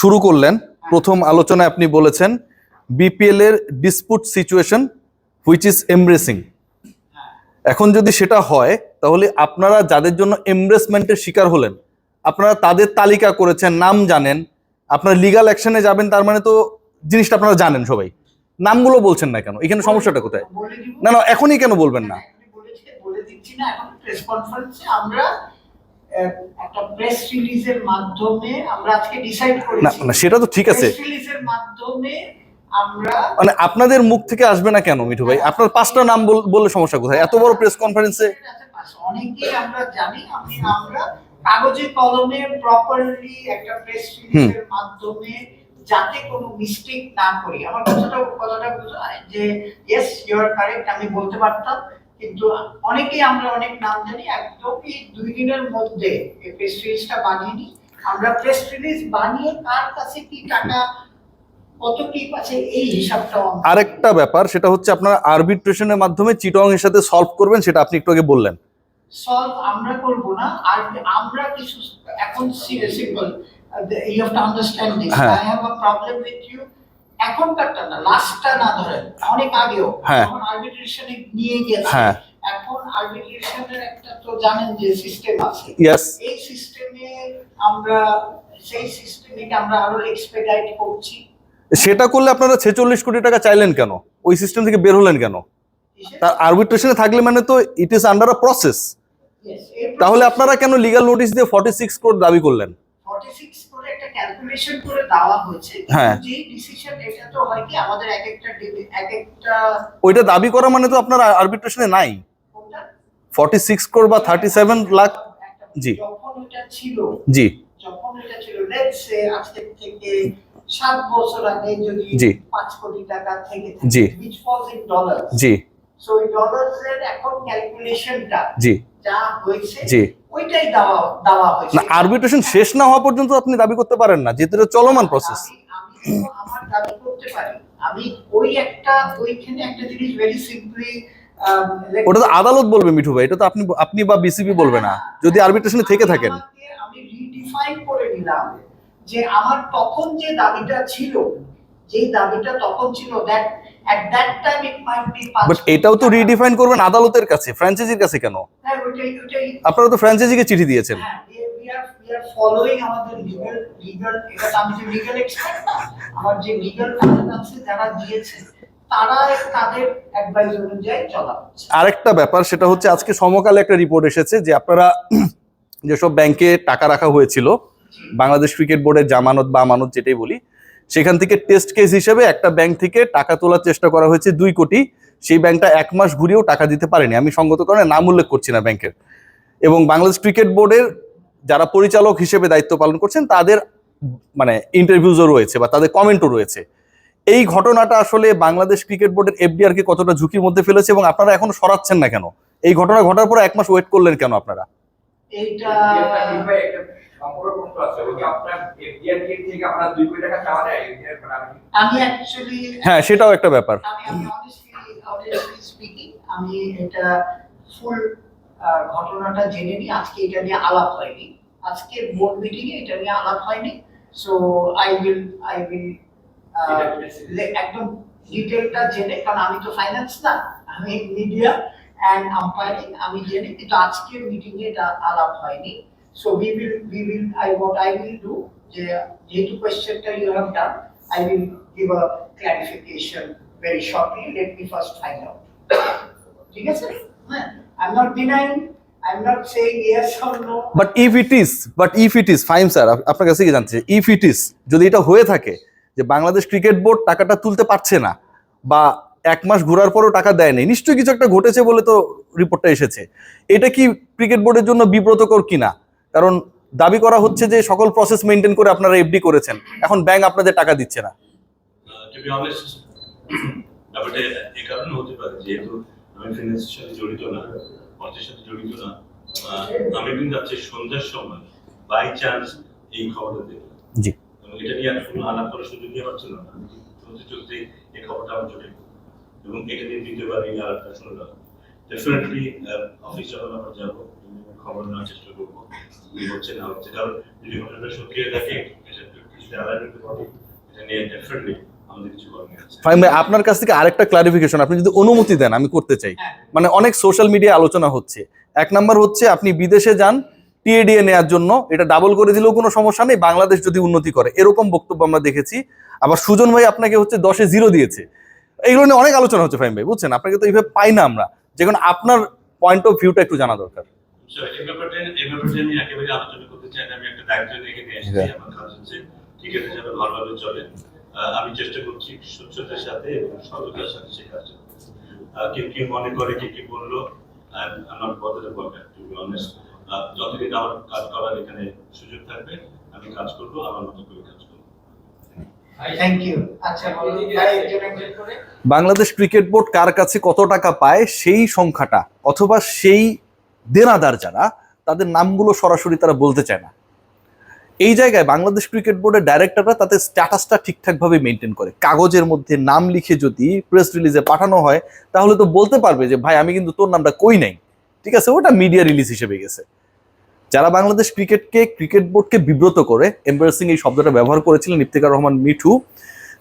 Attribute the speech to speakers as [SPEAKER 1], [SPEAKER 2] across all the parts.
[SPEAKER 1] শুরু করলেন। প্রথম আলোচনায় আপনি বলেছেন বিপিএল এর dispute situation which is embarrassing এখন যদি সেটা হয়, তাহলে আপনারা যাদের জন্য এমব্রেসমেন্টের শিকার হলেন, আপনারা তাদের তালিকা করেছেন, নাম জানেন। আপনারা লিগাল অ্যাকশনে যাবেন, তার মানে তো জিনিসটা আপনারা জানেন সবাই। নামগুলো বলছেন না কেন? এখানে সমস্যাটা কোথায়? না না, এখনই কেন বলবেন না?
[SPEAKER 2] আমরা একটা প্রেস রিলিজের মাধ্যমে আমরা আজকে ডিসাইড করেছি।
[SPEAKER 1] না সেটা তো ঠিক আছে।
[SPEAKER 2] প্রেস রিলিজের মাধ্যমে আমরা
[SPEAKER 1] মানে আপনাদের মুখ থেকে আসবে না কেন মিঠু ভাই? আপনার পাঁচটা নাম বল- বললে সমস্যা কোথায়? এত বড় প্রেস কনফারেন্সে
[SPEAKER 2] অনেকেই আমরা জানি আমি আমরা কাগজে কলমে প্রপারলি একটা প্রেস রিলিজের মাধ্যমে যাতে কোনো মিস্টেক না করি। আমার কথাটা কথাটা বুঝো যে ইয়েস ইউ আর কারেক্ট আমি বলতে পারতাম। কিন্তু অনেকেই আমরা অনেক নাম জানি একদম এই দুই দিনের মধ্যে এই প্রেস রিলিজটা বানিয়ে নিই আমরা প্রেস রিলিজ বানিয়ে কার কাছে কি টাকা
[SPEAKER 1] আরেকটা ব্যাপার সেটা হচ্ছে আপনারা আরবিট্রেশনের মাধ্যমে চিটং এর সাথে সলভ করবেন সেটা আপনি একটু আগে বললেন
[SPEAKER 2] সলভ আমরা করব না আর আমরা কিছু এখন simple you have to understand this. I have a problem with you এখনকারটা না লাস্টটা না ধরেন অনেক আগেও
[SPEAKER 1] হ্যাঁ।
[SPEAKER 2] আরবিট্রেশনে নিয়ে গেছে
[SPEAKER 1] হ্যাঁ।
[SPEAKER 2] এখন আরবিট্রেশনের একটা তো জানেন যে সিস্টেম আছে।
[SPEAKER 1] ইয়েস
[SPEAKER 2] এই সিস্টেমে আমরা সেই সিস্টেমে আমরা আরও এক্সপেডাইট করছি?
[SPEAKER 1] সেটা করলে আপনারা ছেচল্লিশ কোটি টাকা চাইলেন কেন? ওই সিস্টেম থেকে বের হলেন কেন? তার আরবিট্রেশনে থাকলে মানে তো it is under a process তাহলে আপনারা কেন লিগাল নোটিশ দিয়ে ফর্টি সিক্স কোটি দাবি করলেন?
[SPEAKER 2] 46 করে একটা ক্যালকুলেশন করে দেওয়া হয়েছে
[SPEAKER 1] হ্যাঁ।
[SPEAKER 2] যে ডিসিশন এটা তো হয় কি আমাদের এক একটা এক একটা
[SPEAKER 1] ওইটা দাবি করা মানে তো আপনার আরবিট্রেশনে নাই? ফর্টি সিক্স কোটি বা থার্টি সেভেন লাখ
[SPEAKER 2] একটা-
[SPEAKER 1] জি।
[SPEAKER 2] যখন এটা ছিল
[SPEAKER 1] জি
[SPEAKER 2] যখন এটা ছিল লেটস সে আজকে থেকে সাত বছর আগে যদি
[SPEAKER 1] জি।
[SPEAKER 2] পাঁচ কোটি টাকা থেকে
[SPEAKER 1] জি।
[SPEAKER 2] which was in dollars
[SPEAKER 1] জি
[SPEAKER 2] সো এই ডলার্স এর এখন ক্যালকুলেশনটা
[SPEAKER 1] জি
[SPEAKER 2] যা হয়েছে
[SPEAKER 1] জি।
[SPEAKER 2] ওইটাই দেওয়া দেওয়া হয়েছে।
[SPEAKER 1] না আরবিট্রেশন শেষ না হওয়া পর্যন্ত আপনি দাবি করতে পারেন না এটা চলমান প্রসেস
[SPEAKER 2] আমার দাবি করতে পারি। আমি ওই একটা ওইখানে একটা জিনিস ভেরি সিম্পলি
[SPEAKER 1] ওটা তো আদালত বলবে মিঠু ভাই এটা তো আপনি আপনি বা বিসিবি বলবে না। যদি আরবিট্রেশনে থেকে থাকেন।
[SPEAKER 2] আমি রিডিফাইন করে নিলাম যে আমার তখন যে দাবিটা ছিল যে দাবিটা তখন ছিল দ্যাট
[SPEAKER 1] বাট এটাও তো রিডিফাইন করবেন আদালতের কাছে ফ্র্যাঞ্চাইজির কাছে কেন?
[SPEAKER 2] হ্যাঁ
[SPEAKER 1] আপনারা তো ফ্র্যাঞ্চাইজিকে চিঠি দিয়েছেন।
[SPEAKER 2] we are we are following আমাদের লিগ্যাল লিগ্যাল এটা আমি যে লিগ্যাল এক্সপার্ট আমার যে লিগ্যাল কাগজ আছে যারা দিয়েছে তারা তাদের অ্যাডভাইস অনুযায়ী চলা
[SPEAKER 1] আরেকটা ব্যাপার সেটা হচ্ছে আজকে সমকালে একটা রিপোর্ট এসেছে যে আপনারা যেসব ব্যাংকে টাকা রাখা হয়েছিল বাংলাদেশ ক্রিকেট বোর্ডের জামানত বা আমানত যেটাই বলি সেখান থেকে টেস্ট কেস হিসেবে একটা ব্যাংক থেকে টাকা তোলার চেষ্টা করা হয়েছে দুই কোটি। সেই ব্যাংকটা এক মাস ঘুরিয়েও টাকা দিতে পারেনি। আমি সঙ্গত কারণে নাম উল্লেখ করছি না ব্যাংকের এবং বাংলাদেশ ক্রিকেট বোর্ডের যারা পরিচালক হিসেবে দায়িত্ব পালন করছেন তাদের মানে ইন্টারভিউজও রয়েছে বা তাদের কমেন্টও রয়েছে। এই ঘটনাটা আসলে বাংলাদেশ ক্রিকেট বোর্ডের এফডিআর কে কতটা ঝুঁকির মধ্যে ফেলেছে এবং আপনারা এখন সরাচ্ছেন না কেন? এই ঘটনা ঘটার পর এক মাস ওয়েট করলেন কেন আপনারা?
[SPEAKER 2] এইটা
[SPEAKER 3] মানে
[SPEAKER 1] হ্যাঁ সেটাও একটা ব্যাপার।
[SPEAKER 2] আমি আমি অনেস্টলি অনেস্টলি স্পিকিং আমি এটা ফুল ঘটনাটা জেনে নিই আজকে এটা নিয়ে আলাপ হয়নি। আজকে বোর্ড মিটিং এ এটা নিয়ে আলাপ হয়নি। So I will I will একদম ডিটেলটা জেনে কারণ আমি তো ফাইন্যান্স না আমি মিডিয়া অ্যান্ড আম্পায়ারিং আমি জেনে কিন্তু আজকের মিটিং এ এটা আলাপ হয়নি। So we will we will I what I will do যে যেহেতু কোয়েশ্চেনটা you have done I will give a clarification very shortly. Let me first find out. ঠিক আছে? হ্যাঁ, I'm not denying, I'm not saying yes or no.
[SPEAKER 1] But if it is but if it is fine sir আপনার কাছে কি জানছে if it is যদি এটা হয়ে থাকে যে বাংলাদেশ ক্রিকেট বোর্ড টাকাটা তুলতে পারছে না বা এক মাস ঘোরার পরও টাকা দেয়নি নিশ্চয়ই কিছু একটা ঘটেছে বলে তো রিপোর্টটা এসেছে এটা কি ক্রিকেট বোর্ডের জন্য বিব্রতকর কিনা কারণ দাবি করা হচ্ছে যে সকল প্রসেস মেনটেন করে আপনারা এফডি করেছেন। এখন ব্যাংক আপনাদের টাকা দিচ্ছে না।
[SPEAKER 4] আমি কিন্তু আজকে সন্ধ্যার সময় বাই চান্স এই খবরটা দেখলাম।
[SPEAKER 1] জি।
[SPEAKER 4] এটা নিয়ে আর কোনো আলাপ করার না। চলতে চলতে এই খবরটা আমার চোখে এবং এটা নিয়ে দ্বিতীয়বার এই আলাপটা শুনলাম। ডেফিনেটলি অফিস যখন আমরা যাব খবর নেওয়ার চেষ্টা করব। হচ্ছে না হচ্ছে কারণ যদি ঘটনাটা সত্যি থাকে এটা যদি অ্যালাইন করতে পারি। এটা নিয়ে ডেফিনেটলি আমাদের কিছু করণীয় আছে
[SPEAKER 1] ফাহিম ভাই আপনার কাছ থেকে আরেকটা ক্লারিফিকেশন আপনি যদি অনুমতি দেন আমি করতে চাই।
[SPEAKER 2] হ্যাঁ।
[SPEAKER 1] মানে অনেক সোশ্যাল মিডিয়া আলোচনা হচ্ছে। এক নাম্বার হচ্ছে আপনি বিদেশে যান টিএডিএ নেওয়ার জন্য। এটা ডাবল করে দিলেও কোনো সমস্যা নেই। বাংলাদেশ যদি উন্নতি করে এরকম বক্তব্য আমরা দেখেছি। আবার সুজন ভাই আপনাকে হচ্ছে দশে জিরো দিয়েছে। এইগুলো নিয়ে অনেক আলোচনা হচ্ছে ফাহিম ভাই বুঝছেন? আপনাকে তো এইভাবে পাই না আমরা। যে কারণে আপনার পয়েন্ট অফ ভিউটা একটু জানা দরকার।
[SPEAKER 4] এই ব্যাপারটা এই ব্যাপারটা আমি একেবারে আলোচনা করতে চাই না আমি একটা দায়িত্ব রেখে নিয়ে এসেছি। আমার কাজ হচ্ছে হিসাবে ভালোভাবে চলে। আহ, আমি চেষ্টা করছি স্বচ্ছতার সাথে এবং সততার সাথে সেই কাজটা করতে। কেউ কি মনে করে কে কি বলল আমার কথাটা বলবেন টু বি অনেস্ট যতদিন আমার কাজ করার এখানে সুযোগ থাকবে আমি কাজ করব আমার মতো করে কাজ করব।
[SPEAKER 2] আচ্ছা
[SPEAKER 1] বাংলাদেশ ক্রিকেট বোর্ড কার কাছে কত টাকা পায়? সেই সংখ্যাটা অথবা সেই দেনাদার যারা, তাদের নামগুলো সরাসরি তারা বলতে চায় না। এই জায়গায় বাংলাদেশ ক্রিকেট বোর্ডের ডাইরেক্টররা তাদের স্ট্যাটাসটা ঠিকঠাকভাবে মেনটেন করে। কাগজের মধ্যে নাম লিখে যদি প্রেস রিলিজে পাঠানো হয়, তাহলে তো বলতে পারবে যে, ভাই, আমি কিন্তু তোর নামটা কই নাই। ঠিক আছে? ওটা মিডিয়া রিলিজ হিসেবে গেছে। যারা বাংলাদেশ ক্রিকেটকে, ক্রিকেট বোর্ডকে বিব্রত করে এম্বারেসিং এই শব্দটা ব্যবহার করেছিলেন ইফতিকার রহমান মিঠু,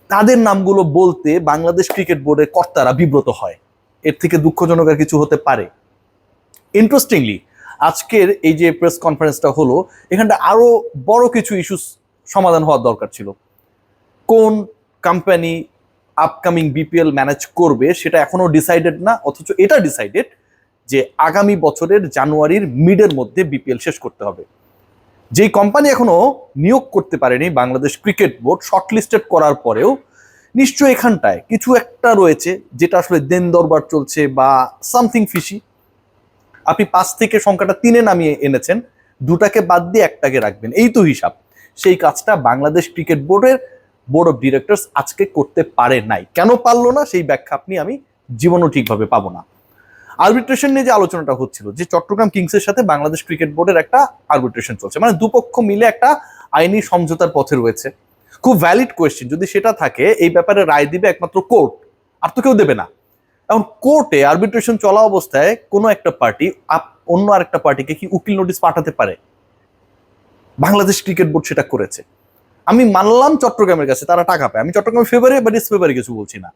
[SPEAKER 1] তাদের নামগুলো বলতে বাংলাদেশ ক্রিকেট বোর্ডের কর্তারা বিব্রত হয়। এর থেকে দুঃখজনক আর কিছু হতে পারে। ইন্টারেস্টিংলি আজকের এই যে প্রেস কনফারেন্সটা হলো, এখানটা আরও বড় কিছু ইস্যুস সমাধান হওয়ার দরকার ছিল। কোন কোম্পানি আপকামিং বিপিএল ম্যানেজ করবে সেটা এখনও ডিসাইডেড না, অথচ এটা ডিসাইডেড যে আগামী বছরের জানুয়ারির মিডের মধ্যে বিপিএল শেষ করতে হবে। যেই কোম্পানি এখনও নিয়োগ করতে পারেনি, বাংলাদেশ ক্রিকেট বোর্ড শর্টলিস্টেড করার পরেও, নিশ্চয়ই এখানটায় কিছু একটা রয়েছে যেটা আসলে দেন দরবার চলছে বা সামথিং ফিশি আপনি পাঁচ থেকে সংখ্যাটা তিনে নামিয়ে এনেছেন, দুটাকে বাদ দিয়ে একটাকে রাখবেন। এই তো হিসাব। সেই কাজটা বাংলাদেশ ক্রিকেট বোর্ডের বোর্ড অফ ডিরেক্টরস আজকে করতে পারে নাই। কেন পারল না? সেই ব্যাখ্যা আপনি, আমি জীবনও ঠিকভাবে পাবো না। আরবিট্রেশন নিয়ে যে আলোচনাটা হচ্ছিল, যে চট্টগ্রাম কিংসের সাথে বাংলাদেশ ক্রিকেট বোর্ডের একটা আরবিট্রেশন চলছে। মানে দুপক্ষ মিলে একটা আইনি সমঝোতার পথে রয়েছে। খুব ভ্যালিড কোয়েশ্চেন যদি সেটা থাকে, এই ব্যাপারে রায় দিবে একমাত্র কোর্ট আর তো কেউ দেবে না। এখন কোর্টে আরবিট্রেশন চলা অবস্থায় কোনো একটা পার্টি অন্য আরেকটা পার্টিকে কি উকিল নোটিশ পাঠাতে পারে? বাংলাদেশ ক্রিকেট বোর্ড সেটা করেছে। আমি মানলাম চট্টগ্রামের কাছে, তারা টাকা পায়। আমি চট্টগ্রামের ফেভারে বা ডিসফেভারে কিছু বলছি না।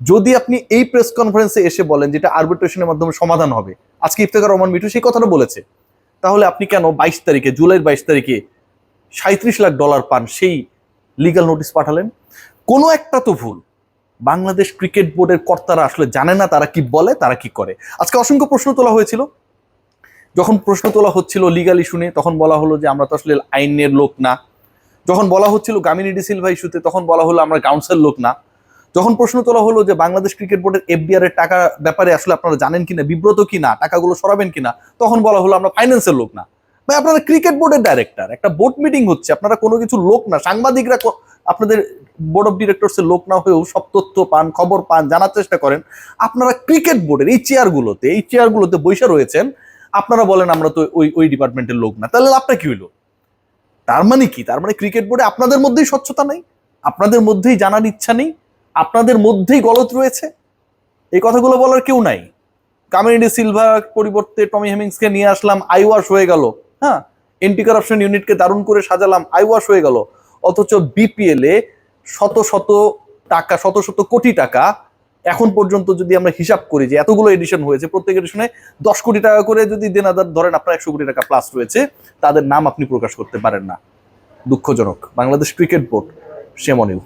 [SPEAKER 1] যদি আপনি এই প্রেস কনফারেন্সে এসে বলেন যেটা আরবিট্রেশনের মাধ্যমে সমাধান হবে, আজকে ইফতেখার রহমান মিঠু সেই কথাটা বলেছে। তাহলে আপনি কেন বাইশ তারিখে জুলাইয়ের বাইশ তারিখে সাঁত্রিশ লাখ ডলার পান সেই লিগাল নোটিশ পাঠালেন? কোনো একটা তো ভুল। বাংলাদেশ ক্রিকেট বোর্ডের কর্তারা আসলে জানে না তারা কি বলে, তারা কি করে। আজকে অসংখ্য প্রশ্ন তোলা হয়েছিল। যখন প্রশ্ন তোলা হচ্ছিল লিগাল ইস্যু নিয়ে, তখন বলা হলো যে আমরা তো আসলে আইনের লোক না। যখন বলা হচ্ছিল গামিনী ডিসিলভা ইস্যুতে, তখন বলা হলো আমরা কাউন্সিল লোক না। যখন প্রশ্ন তোলা হলো যে বাংলাদেশ ক্রিকেট বোর্ডের এফডিআর এর টাকা ব্যাপারে আসলে আপনারা জানেন কিনা, বিব্রত কিনা, টাকাগুলো সরাবেন কিনা, তখন বলা হলো আমরা ফাইন্যান্সের লোক না। ভাই, আপনারা ক্রিকেট বোর্ডের ডাইরেক্টর একটা বোর্ড মিটিং হচ্ছে, আপনারা কোনো কিছু লোক না, সাংবাদিকরা আপনাদের বোর্ড অফ ডিরেক্টরসের লোক না হয়েও সব তথ্য পান, খবর পান, জানার চেষ্টা করেন, আপনারা ক্রিকেট বোর্ডের এই চেয়ারগুলোতে এই চেয়ারগুলোতে বৈশা রয়েছেন, আপনারা বলেন আমরা তো ওই ওই ডিপার্টমেন্টের লোক না। তাহলে লাভটা কি হইল? তার মানে কি? তার মানে ক্রিকেট বোর্ডে আপনাদের মধ্যেই স্বচ্ছতা নেই, আপনাদের মধ্যেই জানার ইচ্ছা নেই, আপনাদের মধ্যেই গলত রয়েছে। এই কথাগুলো বলার কেউ নাই। কামিনিডি সিলভার পরিবর্তে টমি হেমিংসকে নিয়ে আসলাম আইওয়াশ হয়ে গেল। হ্যাঁ এন্টি কারাপশন ইউনিটকে দারুণ করে সাজালাম আইওয়াশ হয়ে গেল। অথচ বিপিএল এ শত শত টাকা, শত শত কোটি টাকা এখন পর্যন্ত যদি আমরা হিসাব করি যে এতগুলো এডিশন হয়েছে, প্রত্যেক এডিশনে দশ কোটি টাকা করে যদি দেনাদার, ধরেন আপনার একশো কোটি টাকা প্লাস রয়েছে, তাদের নাম আপনি প্রকাশ করতে পারেন না। দুঃখজনক। Bangladesh cricket board সেমনিউ